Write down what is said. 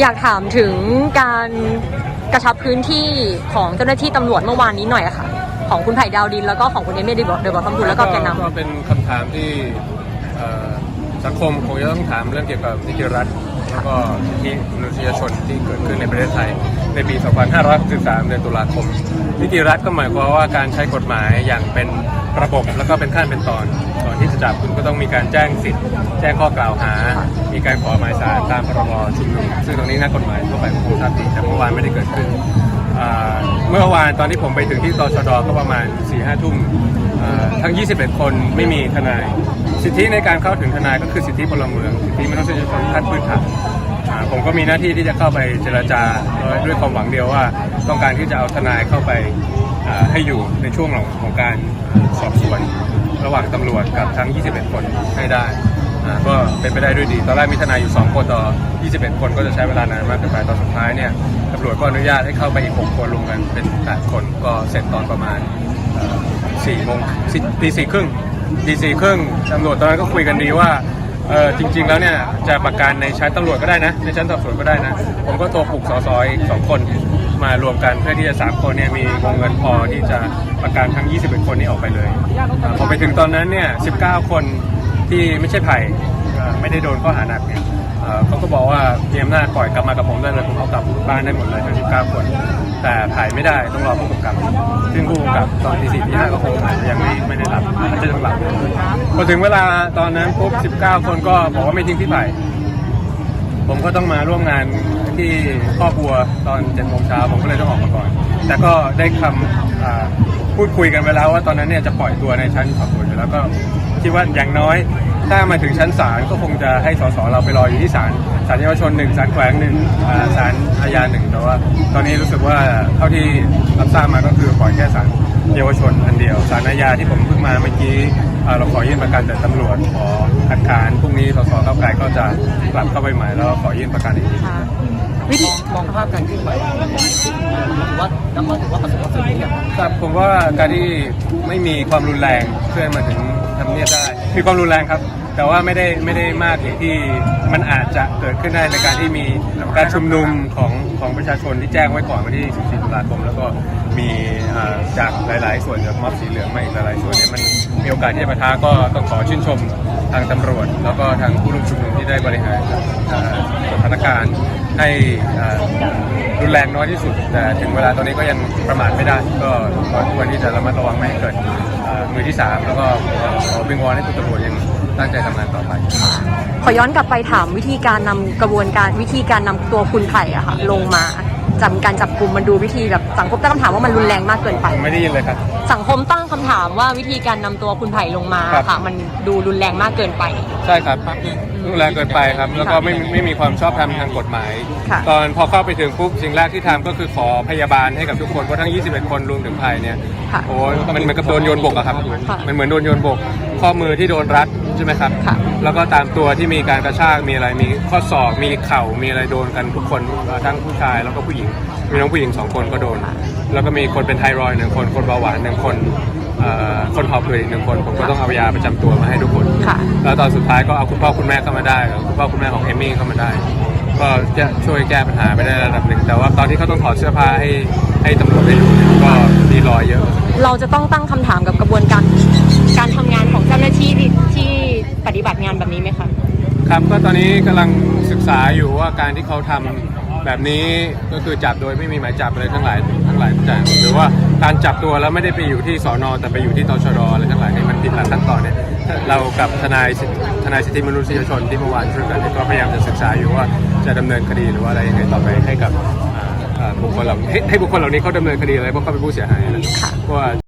อยากถามถึงการกระชับพื้นที่ของเจ้าหน้าที่ตำรวจเมื่อวานนี้หน่อยอะค่ะ ของคุณไผ่ดาวดินแล้วก็ของคุณเอเมเดบเดบอทอมทุนแล้วก็แกนนำ ก็เป็นคำถามที่เอ่อ สังคมคงจะต้องถามเรื่องเกี่ยวกับนิติรัฐแล้วก็สิทธิมนุษยชนที่เกิดขึ้นในประเทศไทย ในปี 2563เดือนตุลาคม นิติรัฐก็หมายความว่าการใช้กฎหมายอย่างเป็นระบบแล้วก็เป็นขั้นเป็นตอนก่อนที่จะจับคุณก็ต้องมีการแจ้งสิทธิ์ แจ้งข้อกล่าวหา มีการขอหมายสารตามพรบชุมนุมซึ่งตรงนี้นักกฎหมายทั่วไปคงทราบดีแต่เมื่อวานไม่ได้เกิดขึ้นเมื่อวานตอนที่ผมไปถึงที่ตชดก็ประมาณ4ี่ห้าทุ่มทั้ง 21 คนไม่มีทนาย สิทธิในการเข้าถึงทนายก็คือสิทธิพลเมืองสิทธิมนุษยชนขั้นพื้นฐานผมก็มีหน้าที่ที่จะเข้าไปเจรจาด้วยความหวังเดียวว่า ต้องการที่จะเอาทนายเข้าไปให้อยู่ในช่วงของการสอบสวน ระหว่างตำรวจกับทั้ง 21 คนให้ได้ก็เป็นไปได้ด้วยดี ตอนแรกมีทนายอยู่ 2 คนต่อ 21 คนก็จะใช้เวลานานมากเกินไปตอนสุดท้ายเนี่ยตำรวจก็อนุญาตให้เข้าไปอีก 6 คนรวมกันเป็น 8 คนก็เสร็จตอนประมาณ4โมงตีสี่ครึ่ง ดีสี่ครึ่งตำรวจตอนนั้นก็คุยกันดีว่าเออจริง ๆ แล้วเนี่ยจะประกันในชั้นตำรวจก็ได้นะ ในชั้นสอบสวนก็ได้นะ ผมก็โทรปลุกสสอยสองคนมารวมกันเพื่อที่จะสามคนเนี่ยมีวงเงินพอที่จะประกันทั้ง 21 คนนี้ออกไปเลยพอไปถึงตอนนั้นเนี่ย19 คนที่ไม่ใช่ไผ่ไม่ได้โดนข้อหาหนักเนี่ย เขาก็บอกว่ามีอำนาจปล่อยกลับมากับผมได้เลยผมเอากลับบ้านได้หมดเลยทั้ง19คนแต่ไผ่ไม่ได้ต้องรอผู้กำกับ ซึ่งผู้กำกับตอนที่สี่ที่ห้าก็คงอาจจะยังไม่ไม่ได้หลับอาจจะต้องหลับพอถึงเวลาตอนนั้นปุ๊บ19คนก็บอกว่าไม่ทิ้งพี่ไผ่ผมก็ต้องมาร่วมงานที่ครอบครัวตอนเจ็ดโมงเช้าผมก็เลยต้องออกมาก่อน แต่ก็ได้คำอ่าพูดคุยกันไปแล้วว่าตอนนั้นเนี่ยจะปล่อยตัวในชั้นสอบสวนอยู่แล้วก็คิดว่าอย่างน้อย ถ้ามาถึงชั้นศาลก็คงจะให้สสเราไปรออยู่ที่ศาลศาลเยาวชนหนึ่งศาลแขวงหนึ่งอ่าศาลอาญาหนึ่งแต่ว่า ตอนนี้รู้สึกว่าเท่าที่รับทราบมาก็คือปล่อยแค่ศาลเยาวชนอันเดียวศาลอาญาที่ผมเพิ่งมาเมื่อกี้อ่าเราขอยื่นประกันแต่ตำรวจขอคัดค้านพรุ่งนี้สสเข้าไกลก็จะกลับเข้าไปใหม่แล้วขอยื่นประกันอีกทีค่ะวิธีมองภาพการเคลื่อนไหวถือว่านับว่าถือว่าประสบความสำเร็จหรือยังครับผมว่าการที่ไม่มีความรุนแรงเคลื่อนมาถึง ทำเนียบได้ มีความรุนแรงครับ แต่ว่าไม่ได้ไม่ได้มากอย่างที่มันอาจจะเกิดขึ้นได้ในการที่มีการชุมนุมของของประชาชนที่แจ้งไว้ก่อนวันที่ 14 ตุลาคม แล้วก็มีจากหลาย ๆ ส่วนจากม็อบสีเหลืองมาอีกหลายๆส่วนเนี่ยมันมีโอกาสที่จะปะทะก็ต้องขอชื่นชม ทางตำรวจ แล้วก็ทางผู้ร่วมชุมนุมที่ได้บริหารสถานการณ์ให้รุนแรงน้อยที่สุด แต่ถึงเวลาตอนนี้ก็ยังประมาทไม่ได้ ก็ขอควรที่จะระมัดระวังไม่ให้เกิดมือที่สามแล้วก็ขอวิงวอนให้คุณตำรวจยังตั้งใจทำงานต่อไป ขอย้อนกลับไปถามวิธีการนำกระบวนการวิธีการนำตัวคุณไผ่อะค่ะลงมา จำการจับกลุ่มมันดูวิธีแบบสังคมตั้งคำถามว่ามันรุนแรงมากเกินไป ไม่ได้ยินเลยครับ สังคมตั้งคำถามว่าวิธีการนำตัวคุณไผ่ลงมาครับค่ะมันดูรุนแรงมากเกินไป ใช่ครับรุนแรงเกินไปครับ แล้วก็ไม่ไม่มีความชอบธรรมทางกฎหมายค่ะตอนพอเข้าไปถึงปุ๊บสิ่งแรกที่ทำก็คือขอพยาบาลให้กับทุกคนเพราะทั้ง 21 คนรวมถึงไผ่เนี่ยค่ะโอ้ยมันเหมือนกับโดนโยนบกอะครับค่ะมันเหมือนโดนโยนบก ข้อมือที่โดนรัดใช่ไหมครับ ค่ะ แล้วก็ตามตัวที่มีการกระชากมีอะไรมีข้อศอกมีเข่ามีอะไรโดนกันทุกคนเอ่อทั้งผู้ชายแล้วก็ผู้หญิง มีน้องผู้หญิงสองคนก็โดน แล้วก็มีคนเป็นไทรอยด์หนึ่งคนคนเบาหวานหนึ่งคนเอ่อคนหอบหืดอีกหนึ่งคนผมก็ต้องเอายาประจำตัวมาให้ทุกคน ค่ะ แล้วตอนสุดท้ายก็เอาคุณพ่อคุณแม่เข้ามาได้คุณพ่อคุณแม่ของเอมมี่เข้ามาได้ ก็จะช่วยแก้ปัญหาไปได้ระดับหนึ่ง แต่ว่าตอนที่เขาต้องถอดเสื้อผ้าให้ให้ตำรวจได้ดูเนี่ยก็มีรอยเยอะ เราจะต้องตั้งคำถามกับกระบวนการการ ที่ที่ที่ปฏิบัติงานแบบนี้ไหมคะครับก็ตอนนี้กำลังศึกษาอยู่ว่าการที่เขาทำแบบนี้ก็คือจับโดยไม่มีหมายจับอะไรทั้งหลายทั้งหลายทั้งอย่างหรือว่าการจับตัวแล้วไม่ได้ไปอยู่ที่สอนอแต่ไปอยู่ที่ตชดอะไรทั้งหลายเนี่ยมันผิดหลักขั้นตอนเนี่ยเรากับทนายสิทธิทนายสิทธิมนุษยชนที่เมื่อวานช่วยกันเนี่ยก็พยายามจะศึกษาอยู่ว่าจะดำเนินคดีหรือว่าอะไรยังไงต่อไปให้กับอ่าอ่าบุคคลเหล่านี้ให้ให้บุคคลเหล่านี้เขาดำเนินคดีอะไรเพราะเขาเป็นผู้เสียหายนะเพราะว่า